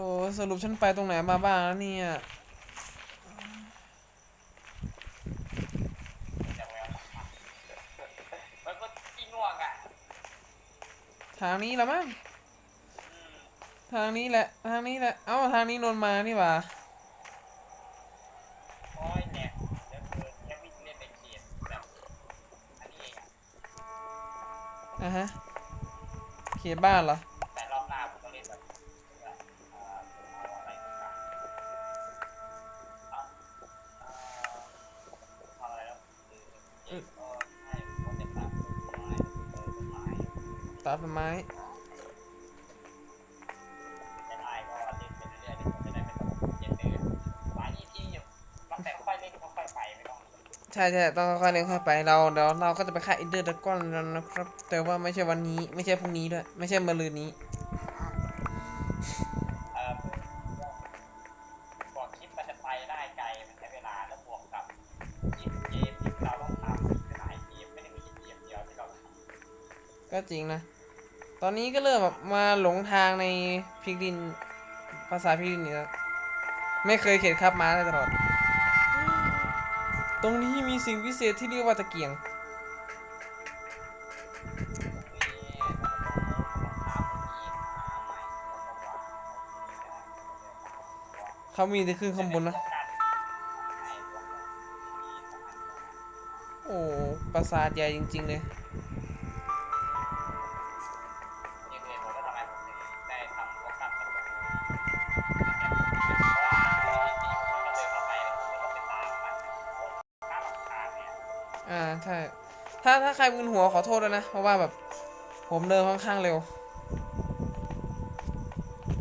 อ้สรุปฉันไปตรงไหนมาบ้างเนี่ยจากแววมันก็ขี้ง่วงอะทางนี้ละมั้งทางนี้แหละ ทางนี้แหละ เอ้าทางนี้นนมานี่หว่าโอ้ยเนี่ยเดี๋ยวคือแค่วิ่งเล่นในเขตแบบอันนี้เองอะอะฮะเขตบ้านเหรอ ตัดต้นไม้จะได้ก็เล่นไปเรื่อยๆเดี๋ยวผมจะได้ไม่ต้องเย็นเดือนหลายอีพีอยู่บางแต่ค่อยเล่นค่อยๆไปไม่ต้องใช่ใช่ต้องค่อยๆเล่นค่อยไปเราเดี๋ยวเราก็จะไปฆ่าอินเดอร์ดากอนแล้วนะครับ แต่ว่าไม่ใช่วันนี้ไม่ใช่พรุ่งนี้ด้วยไม่ใช่มะรืนนี้เอ่อบอกคลิปมันจะไปได้ไกลมันใช้เวลาแล้วบวกกับเกมเกมที่เราต้องทำหลายเกมไม่ได้มีเกมเดียวที่เราทำ ก็จริงนะ ตอนนี้ก็เริ่มแบบมาหลงทางในพิกดิน ภาษาพิกดินนี่แล้วไม่เคยเข็ดครับม้าเลยตลอด ตรงนี้มีสิ่งพิเศษที่เรียกว่าตะเกียง เขามีแต่ขึ้นข้างบนนะ โอ้ ปราสาทใหญ่จริง ๆ เลย ถ้าถ้าใครมึนหัวขอโทษด้วยนะ เพราะว่าแบบผมเดินค่อนข้างเร็ว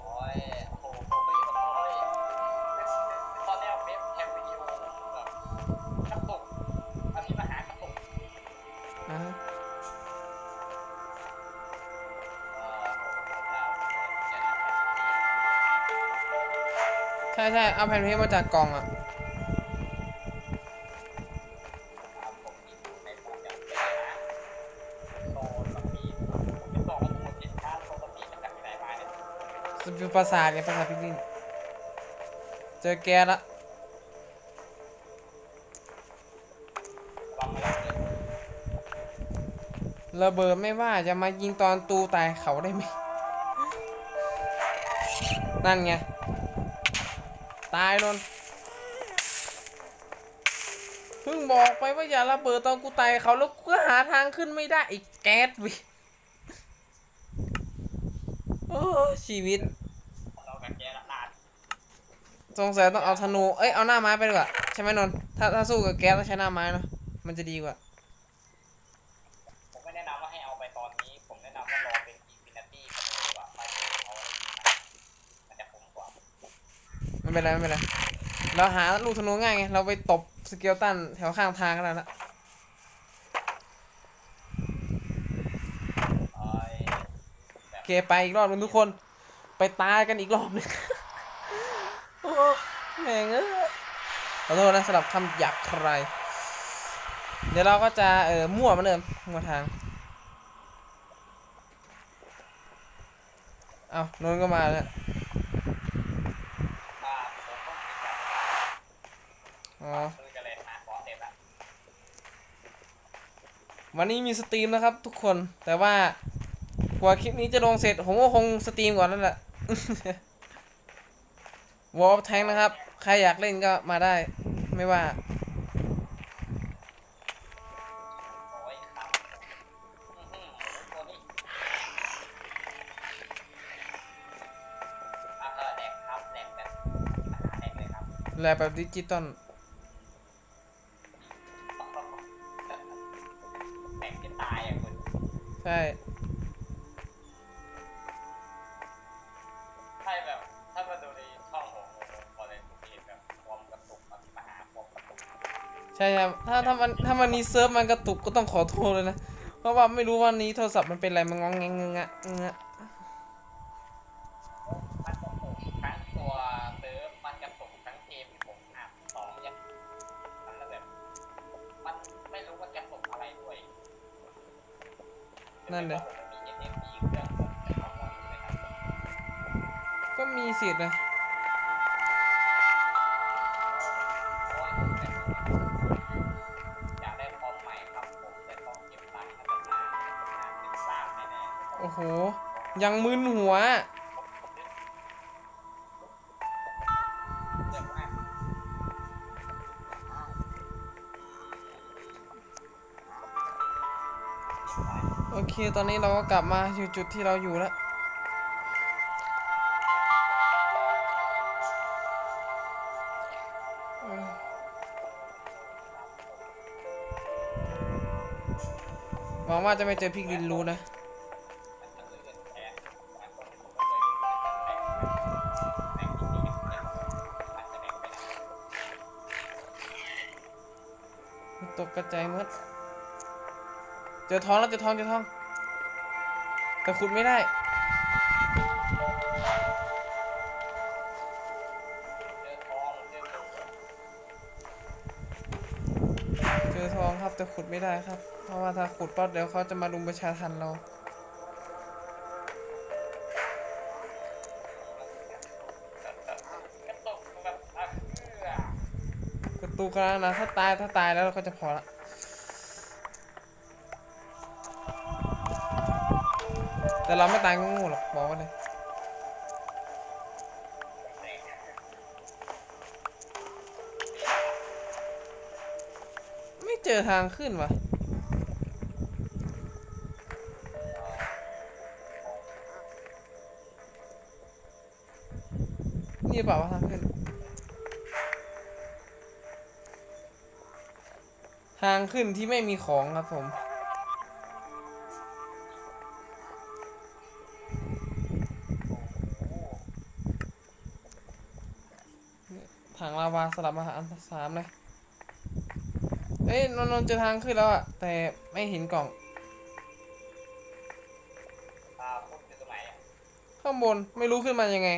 โอ้ยโอ้โหผมไม่ขอโทษตอนแรกเว็บแคมวิดีโอแบบกระตุกมันมีปัญหากระตุกอ่าฮะเอ่อผมแล้วจะนำแผ่นที่ใช่ใช่เอาแผ่นเพลงมาจากกล่องอะ สปิปราสาทไงปราสาทพิกดินเจอแกละลองมาแล้วระเบิดไม่ว่าจะมายิงตอนตูตายเขาได้ไหม นั่นไง ตายนนเพิ่งบอกไปว่าอย่าระเบิดตอนกูตายเขาแล้วกูก็หาทางขึ้นไม่ได้อีกแก๊สวิโอ้ชีวิต เราแบบแกละลาด สงสัยต้องเอาธนู เอ้ย เอาหน้าไม้ไปดีกว่าใช่ไหมนนท์ถ้าถ้าสู้กับแก๊สต้องใช้หน้าไม้เนอะมันจะดีกว่า ผมไม่แนะนำว่าให้เอาไปตอนนี้ ผมแนะนำว่ารอเป็นอินฟินิตี้กันเลยดีกว่าไปเอาไว้ดีนะมันจะคุ้มกว่าไม่เป็นไรไม่เป็นไร เราหาลูกธนูง่ายไง เราไปตบสเกลตันแถวข้างทางก็ได้ละเอ้ยโอเคไปอีกรอบหนึงทุกคน ไปตายกันอีกรอบหนึงโอ้แม่งเอ้ยขอโทษนะสำหรับคำหยาบใคร เดี๋ยวเราก็จะเออมั่วมือนเดิมมั่วทางเอานนก็มาแล้วอ๋อวันนี้มีสตรีมนะครับทุกคนแต่ว่ากว่าคลิปนี้จะลงเสร็จ ผมก็คงสตรีมก่อนนั่นแหละวอลแทงนะครับ ใครอยากเล่นก็มาได้ ไม่ว่า แลแบบดิจิตอลแบ่งจะตายอะคุณ ใช่ ใช่ครับถ้าถ้ามันถ้ามันนี้เซิร์ฟมันกระตุกก็ต้องขอโทษเลยนะ เพราะว่าไม่รู้วันนี้โทรศัพท์มันเป็นอะไรมันงองแงงงะงะมันกระตุกทั้งตัวเซิร์ฟมันกระตุกทั้งเกมที่ผมอัดสองอย่างมันแล้วแบบมันไม่รู้ว่ากระตุกอะไรด้วยนั่นเลยผมไม่มี SSD เโอ้โห ยังมึนหัว โอเค ตอนนี้เราก็กลับมาอยู่จุดที่เราอยู่แล้วหวังว่าจะไม่เจอพิกลินรู้นะ ตกกระจายเมดเจอท้องแล้วเจอท้องเจอท้อง แต่ขุดไม่ได้ เจอท้องครับแต่ขุดไม่ได้ครับ เพราะว่าถ้าขุดปั๊บเดี๋ยวเขาจะมารุมประชาทันเรา ตูกแล้วนะถ้าตายถ้าตายแล้วเราก็จะพอละแต่เราไม่ตายงูหรอกบอกเลยไม่เจอทางขึ้นวะนี่เปล่าวะทางขึ้น ทางขึ้นที่ไม่มีของครับผม ถังลาวาสลับมาหาอันสามเลย เอ้ยนนท์นนท์เจอทางขึ้นแล้วอะแต่ไม่เห็นกล่องอ่าพูดอยู่ตรงไหนอะข้างบนไม่รู้ขึ้นมายังไง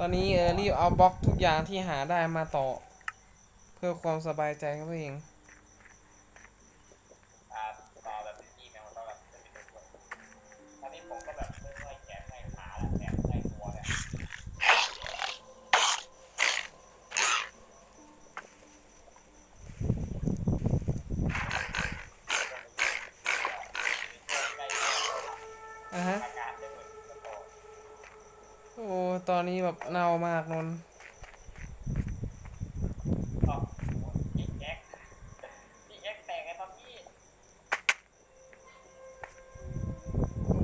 ตอนนี้เออรีบเอาบล็อกทุกอย่างที่หาได้มาต่อ เพื่อความสบายใจของตัวเอง ตอนนี้แบบเน่ามากนนท์อ๋อพี่แอ๊กพี่แอ๊กแต่งไงตอนนี้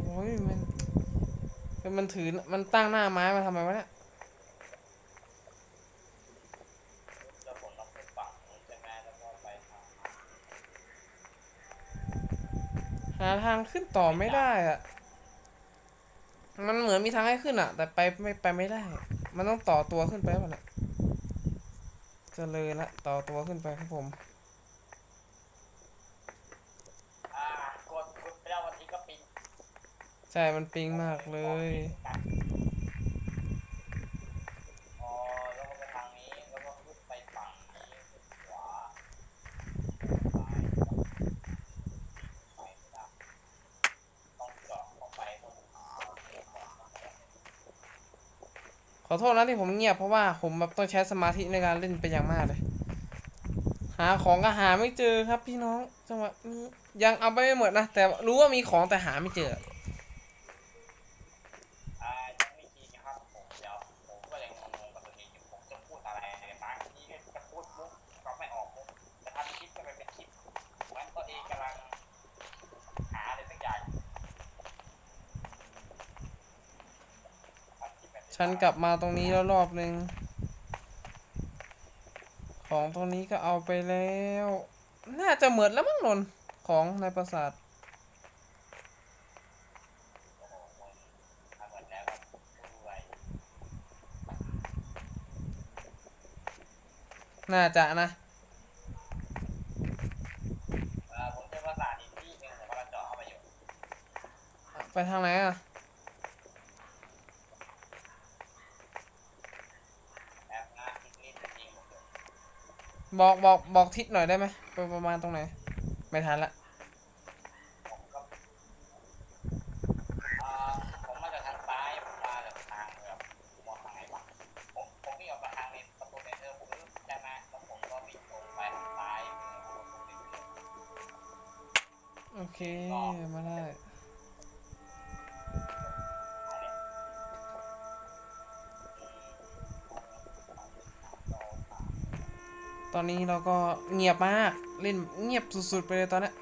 โอ้ยมันเป็นมันถือมันตั้งหน้าไม้มาทำไมวะเนี่ยแล้วผมต้องไปฝังใช่ไหมแล้วก็ไปทำหาทางขึ้นต่อไม่ได้อะ มันเหมือนมีทางให้ขึ้นอะแต่ไปไม่ไปไม่ได้ มันต้องต่อตัวขึ้นไปป่ะเนี่ยเจะเลยละต่อตัวขึ้นไปครับผมอ่ากดกดไปแล้ววันนี้ก็ปิงใช่ มันปิงมากเลย อ๋อแล้วก็ไปทางนี้แล้วก็ขึ้นไปฝั่งนี้ขวาซ้ายไปไม่ได้ต้องเจาะลงไปตรง ขอโทษนะที่ผมเงียบเพราะว่าผมแบบต้องใช้สมาธิในการเล่นเป็นอย่างมากเลย หาของก็หาไม่เจอครับพี่น้องจังหวะนี้ยังเอาไปไม่หมดนะแต่รู้ว่ามีของแต่หาไม่เจอ อ่ายังไม่ทีนะครับผมเดี๋ยวผมก็ยังงงๆกับตัวเองอยู่ผมจะพูดอะไรบางทีก็จะพูดมุกก็ไม่ออกมุกจะทำคลิปก็ไม่เป็นคลิปเหมือนตัวเองกำลังหาอะไรสักอย่างทำคลิปแบบ ฉันกลับมาตรงนี้แล้วรอบนึงของตรงนี้ก็เอาไปแล้ว น่าจะเหมือนแล้วมั้งนนท์ของในปราสาทโอ้โหทำหมดแล้วครับด้วยน่าจะนะเอ่อผมเจอภาษาอีกที่หนึ่งผมกำลังเจาะเข้าไปอยู่ไปทางไหนอะ แอ บอกบอกบอกทิศหน่อยได้ไหมประมาณตรงไหน ไม่ทันละ ตอนนี้เราก็เงียบมาก เล่นเงียบสุดๆไปเลยตอนนี้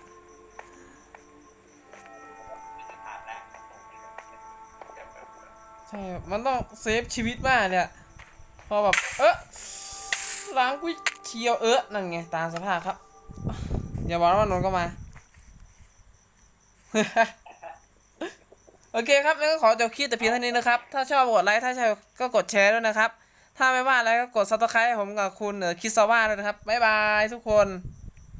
ใช่ มันต้องเซฟชีวิตมากเลยอะพอแบบ เออล้างกุ้ยเชียวเออนั่นไง ตามสภาพครับ อย่าบอกว่านนก็มาโอเคครับงั้นก็ขอจบคลิปแต่เพียงเท่านี้นะครับ ถ้าชอบกดไลค์ ถ้าชอบก็กดแชร์ด้วยนะครับ ถ้าไม่ว่าอะไรก็กดซับสไครต์ผมกับคุณเออคิดซาว่าด้วยนะครับบ๊ายบายทุกคน